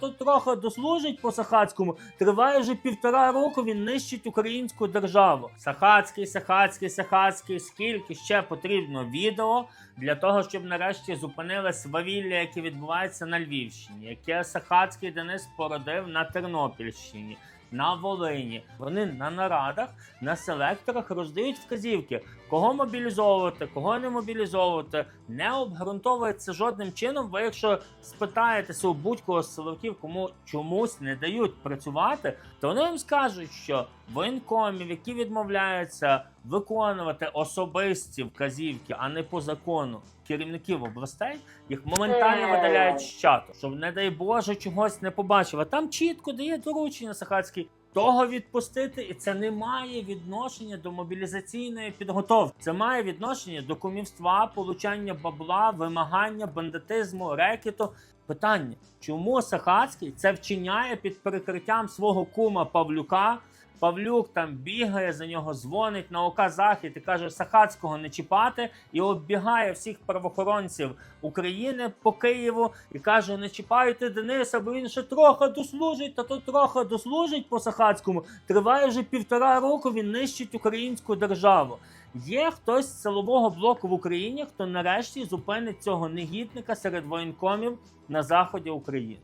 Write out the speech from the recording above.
Тут трохи дослужить по Сахацькому. Триває вже півтора року. Він нищить українську державу. Сахацький, Сахацький, Сахацький. Скільки ще потрібно відео для того, щоб нарешті зупинили свавілля, яке відбувається на Львівщині, яке Сахацький Денис породив на Тернопільщині. На Волині вони на нарадах, на селекторах роздають вказівки, кого мобілізовувати, кого не мобілізовувати. Не обґрунтовується жодним чином. Ви, якщо спитаєтеся у будь-кого з кому чомусь не дають працювати, то вони вам скажуть, що воєнкомів, які відмовляються виконувати особисті вказівки, а не по закону керівників областей, їх моментально видаляють з чату, щоб, не дай Боже, чогось не побачив. А там чітко дає доручення Сахацький. Того відпустити, і це не має відношення до мобілізаційної підготовки. Це має відношення до кумівства, получання бабла, вимагання бандитизму, рекету. Питання: чому Сахацький це вчиняє під прикриттям свого кума Павлюка? Павлюк там бігає за нього, дзвонить на ОК Захід і каже Сахацького не чіпати, і оббігає всіх правоохоронців України по Києву і каже: не чіпайте Дениса, бо він ще трохи дослужить, та то трохи дослужить по Сахацькому. Триває вже півтора року. Він нищить українську державу. Є хтось з силового блоку в Україні, хто нарешті зупинить цього негідника серед воєнкомів на заході України.